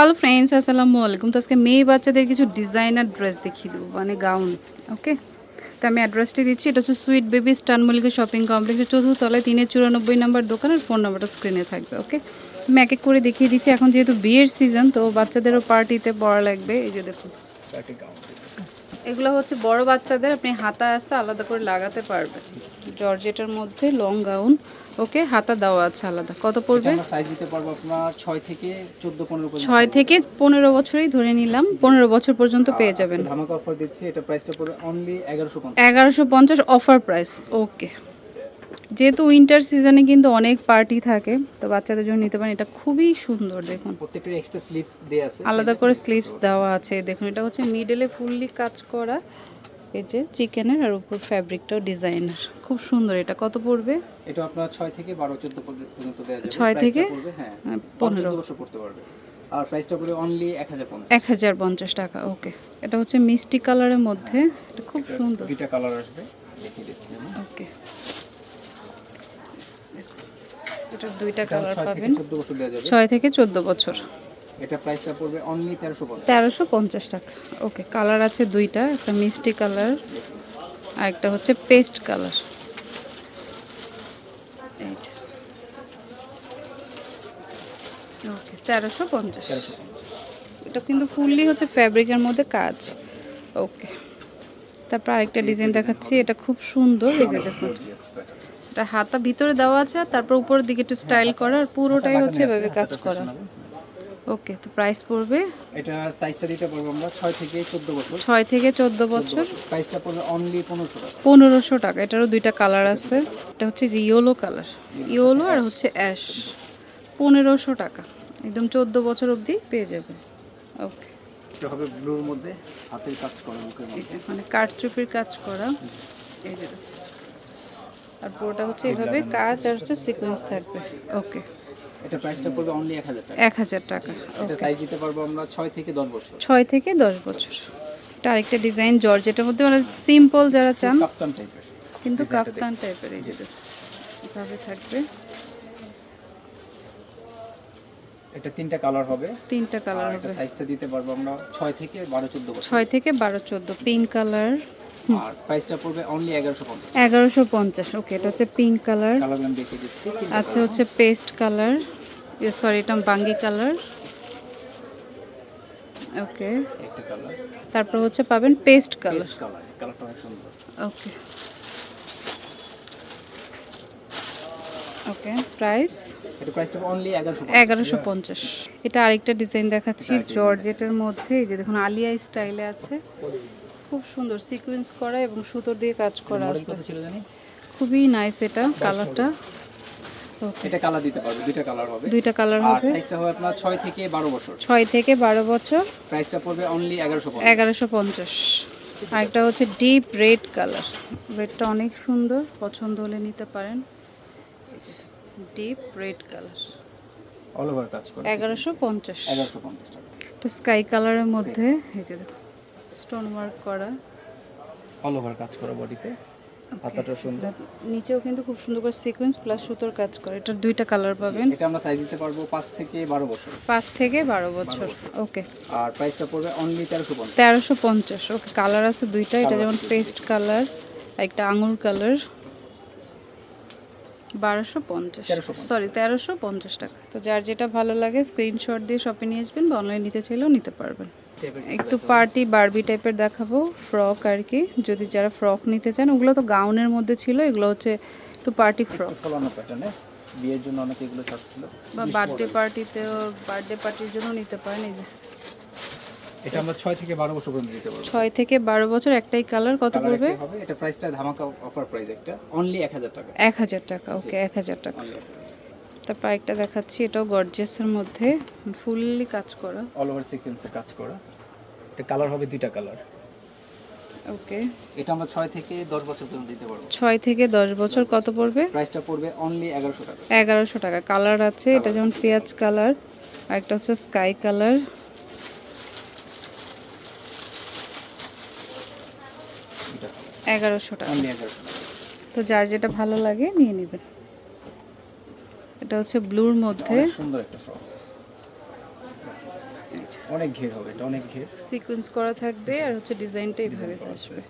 Hello friends আসসালামু আলাইকুম। তো আজকে মেয়ে বাচ্চাদের কিছু ডিজাইনার ড্রেস দেখিয়ে দেবো মানে গাউন ওকে তো আমি অ্যাড্রেসটি দিচ্ছি এটা হচ্ছে সুইট বেবি স্টান মল্লিকা শপিং কমপ্লেক্সের চতুর্থতলায় তিনের চুরানব্বই নাম্বার দোকানের ফোন নাম্বারটা স্ক্রিনে থাকবে ওকে আমি এক এক করে দেখিয়ে দিচ্ছি এখন যেহেতু বিয়ের সিজন তো বাচ্চাদেরও পার্টিতে পড়া লাগবে এই যে দেখুন। এগুলো হচ্ছে বড় বাচ্চাদের আপনি হাতা আসতে আলাদা করে লাগাতে পারবেন। জর্জেটের মধ্যে লং গাউন ওকে হাতা দেওয়া আছে আলাদা। কত পড়বে? সাইজ দিতে পারব আপনার ছয় থেকে চোদ্দ পনেরো পর্যন্ত। ছয় থেকে পনেরো বছরই ধরে নিলাম পনেরো বছর পর্যন্ত পেয়ে যাবেন। ধামাকা অফার দিচ্ছি এটা প্রাইসটা পড়বে অনলি এগারোশো পঞ্চাশ। এগারোশো পঞ্চাশ অফার প্রাইস ওকে। যেহেতু উইন্টার সিজনে কিন্তু অনেক পার্টি থাকে তো বাচ্চাদের জন্য নিতে পারেন এটা খুবই সুন্দর দেখুন। প্রত্যেকটা এক্সট্রা স্লিপ দেওয়া আছে। আলাদা করে স্লিপস দেওয়া আছে দেখুন এটা হচ্ছে মিডলে ফুললি কাজ করা এই যে চিকেনের আর উপর ফ্যাব্রিকটাও ডিজাইনার। খুব সুন্দর এটা। কত পড়বে? এটা আপনার ছয় থেকে বারো চোদ্দ পর্যন্ত দেওয়া যাবে। ছয় প্রাইসটা থেকে পড়বে হ্যাঁ আহ, পনেরো। পনেরো বছর পড়তে পারবে। আর প্রাইসটা পড়বে অনলি এক হাজার পঞ্চাশ। এক হাজার পঞ্চাশ টাকা ওকে। এটা হচ্ছে মিষ্টি কালারের মধ্যে। এটা খুব সুন্দর। দুইটা কালার আসবে দেখিয়ে দিচ্ছি আমি। ওকে। এটার দুইটা এটা কালার থেকে পাবেন। চোদ্দ বছর দেওয়া যাবে। ছয় থেকে চোদ্দ বছর। এটা প্রাইসটা পড়বে অনলি তেরোশো পঞ্চাশ। তেরোশো পঞ্চাশ টাকা। ওকে কালার আছে দুইটা একটা মিষ্টি কালার আর একটা হচ্ছে পেস্ট কালার এই ওকে এটা কিন্তু ফুললি হচ্ছে ফ্যাব্রিকের মধ্যে কাজ। ওকে তারপর আরেকটা ডিজাইন দেখাচ্ছি এটা খুব সুন্দর এই যে দেখুন এটা হাতা ভিতরে দেওয়া আছে তারপর উপরের দিকে একটু স্টাইল করা আর পুরোটাই হচ্ছে এভাবে কাজ করা। ওকে তো প্রাইস পড়বে? এটা সাইজটা দিতে পারব আমরা ছয় থেকে চোদ্দ বছর। ছয় থেকে চোদ্দ বছর? প্রাইসটা পড়বে অনলি পনেরোশো টাকা। পনেরোশো টাকা এটারও দুইটা কালার আছে। এটা হচ্ছে যে ইয়েলো কালার ইয়েলো আর হচ্ছে অ্যাশ পনেরোশো টাকা। একদম চোদ্দ বছর অবধি পেয়ে যাবে। ওকে এটা হবে ব্লুর মধ্যে হাতের কাজ করা বুকের মধ্যে। মানে কারচুপির কাজ করা। এই যে। আর পুরোটা হচ্ছে এভাবে কাজ আর হচ্ছে সিকোয়েন্স থাকবে। ওকে এটা প্রাইসটা পড়বে অনলি এক হাজার টাকা। এক হাজার টাকা এটা সাইজ দিতে পারব আমরা ছয় থেকে দশ বছর। ছয় থেকে দশ বছর। এটা আরেকটা ডিজাইন জর্জেটের মধ্যে মানে সিম্পল যারা চান কাফতান টাইপের কিন্তু কাফতান কাপ্তান টাইপের এই যেটা। এভাবে থাকবে। এটা তিনটা কালার হবে। তিনটা কালার হবে। সাইজটা দিতে পারব আমরা ছয় থেকে বারো চোদ্দ বছর। ছয় থেকে বারো চোদ্দ পিঙ্ক কালার আর প্রাইসটা পড়বে অনলি এগারোশো পঞ্চাশ। এগারোশো পঞ্চাশ ওকে এটা হচ্ছে পিঙ্ক কালার কালার আমি দেখিয়ে দিচ্ছি। আছে হচ্ছে পেস্ট কালার সরি এটা বাঙ্গি কালার ওকে একটা কালার তারপর হচ্ছে পাবেন পেস্ট কালার কালার কালারটা অনেক সুন্দর। Okay okay price? এটা প্রাইসটা অনলি এটা আরেকটা ডিজাইন দেখাচ্ছি জর্জেটের মধ্যে এই যে দেখুন আলিয়া স্টাইলে আছে। খুব সুন্দর সিকোয়েন্স করা এবং সুতোর দিয়ে কাজ করা আছে। খুবই নাইস এটা কালারটা এটা কালার দিতে পারবে দুইটা কালার হবে। দুইটা কালার আর সাইজটা হবে আপনার ছয় থেকে বছর। থেকে বারো বছর। প্রাইসটা পড়বে অনলি আরেকটা হচ্ছে ডিপ রেড কালার রেডটা অনেক সুন্দর পছন্দ হলে নিতে পারেন। Deep red colour. All over কাজ করে এগারোশো পঞ্চাশ। এগারোশো পঞ্চাশ টাকা। তো স্কাই কালারের মধ্যে এই যে স্টোন ওয়ার্ক করা। অল ওভার কাজ করা বডিতে হাতাটা সুন্দর। নিচেও কিন্তু খুব সুন্দর করে সিকোয়েন্স প্লাস সুতোর কাজ করে। এটার দুইটা কালার পাবেন। এটা আমরা সাইজ দিতে পারব পাঁচ থেকে বারো বছর। পাঁচ থেকে বারো বছর। ওকে আর প্রাইসটা পড়বে অনলি তেরোশো পঞ্চাশ। তেরোশো পঞ্চাশ। ওকে কালার আছে দুইটা এটা যেমন পেস্ট কালার একটা আঙুর কালার বারোশো পঞ্চাশ। সরি তেরোশো পঞ্চাশ টাকা। তো যার যেটা ভালো লাগে স্ক্রিনশট দিয়ে শপে নিয়ে আসবেন বা অনলাইন নিতে চাইলেও নিতে পারবেন। একটু পার্টি বারবি টাইপের দেখাবো ফ্রক আর কি। যদি যারা ফ্রক নিতে চান ওগুলো তো গাউনের মধ্যে ছিল এগুলো হচ্ছে একটু পার্টি ফ্রক প্যাটার্নে বিয়ের জন্য অনেকে এগুলো চাচ্ছিল। বা বার্থডে পার্টিতেও বার্থডে পার্টির জন্য নিতে পারেন এই যে। এটা আমরা ছয় থেকে বারো বছর পর্যন্ত দিতে পারব। ছয় থেকে বারো বছর একটাই কালার কত পড়বে? হবে এটা প্রাইসটা ধামাকা অফার প্রাইস একটা অনলি এক হাজার টাকা। এক হাজার টাকা ওকে এক হাজার টাকা। অনলি তারপর একটা দেখাচ্ছি এটাও গর্জেসের মধ্যে ফুললি কাজ করা। অল ওভার সিকোয়েন্সে কাজ করা। এটা কালার হবে দুইটা কালার ওকে। এটা আমরা ছয় থেকে দশ বছর পর্যন্ত দিতে পারব। ছয় থেকে দশ বছর কত পড়বে? প্রাইসটা পড়বে অনলি এগারোশো টাকা। এগারোশো টাকা। কালার আছে এটা যেমন পেঁয়াজ কালার আর একটা হচ্ছে স্কাই কালার এগারোশো টাকা। তো যার যেটা ভালো লাগে নিয়ে নেবেন এটা হচ্ছে ব্লুর মধ্যে। সুন্দর একটা ফ্রক। অনেক ঘের হবে এটা অনেক ঘের। সিকোয়েন্স করা থাকবে আর হচ্ছে ডিজাইনটা এইভাবে আসবে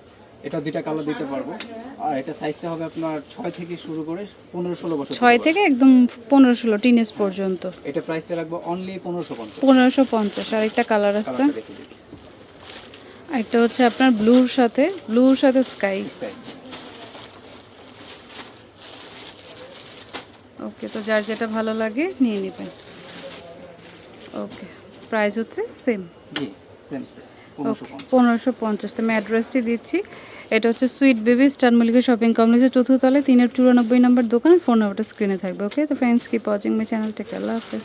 এটা দুইটা কালার দিতে পারব। আর এটা সাইজটা হবে আপনার ছয় থেকে শুরু করে পনেরো ষোলো বছর ছয় থেকে একদম পনেরো ষোলো টিনেজ পর্যন্ত। এটা প্রাইসটা রাখব অনলি পনেরোশো পঞ্চাশ। পনেরোশো পঞ্চাশ। আরেকটা কালার আছে। আরেকটা হচ্ছে আপনার ব্লুর সাথে ব্লুর সাথে স্কাই। ওকে তো যার যেটা ভালো লাগে নিয়ে নেবেন। ওকে প্রাইস হচ্ছে সেম। সেম পনেরোশো ওকে পঞ্চাশ। তো আমি অ্যাড্রেসটি দিচ্ছি। এটা হচ্ছে sweet baby star Mallika shopping কমপ্লেক্সের চতুর্থ তলায় তিনের চুরানব্বই নম্বর দোকান ফোন নাম্বারটা স্ক্রিনে থাকবে ওকে? তো friends keep watching my channel take আল্লাহ হাফেজ।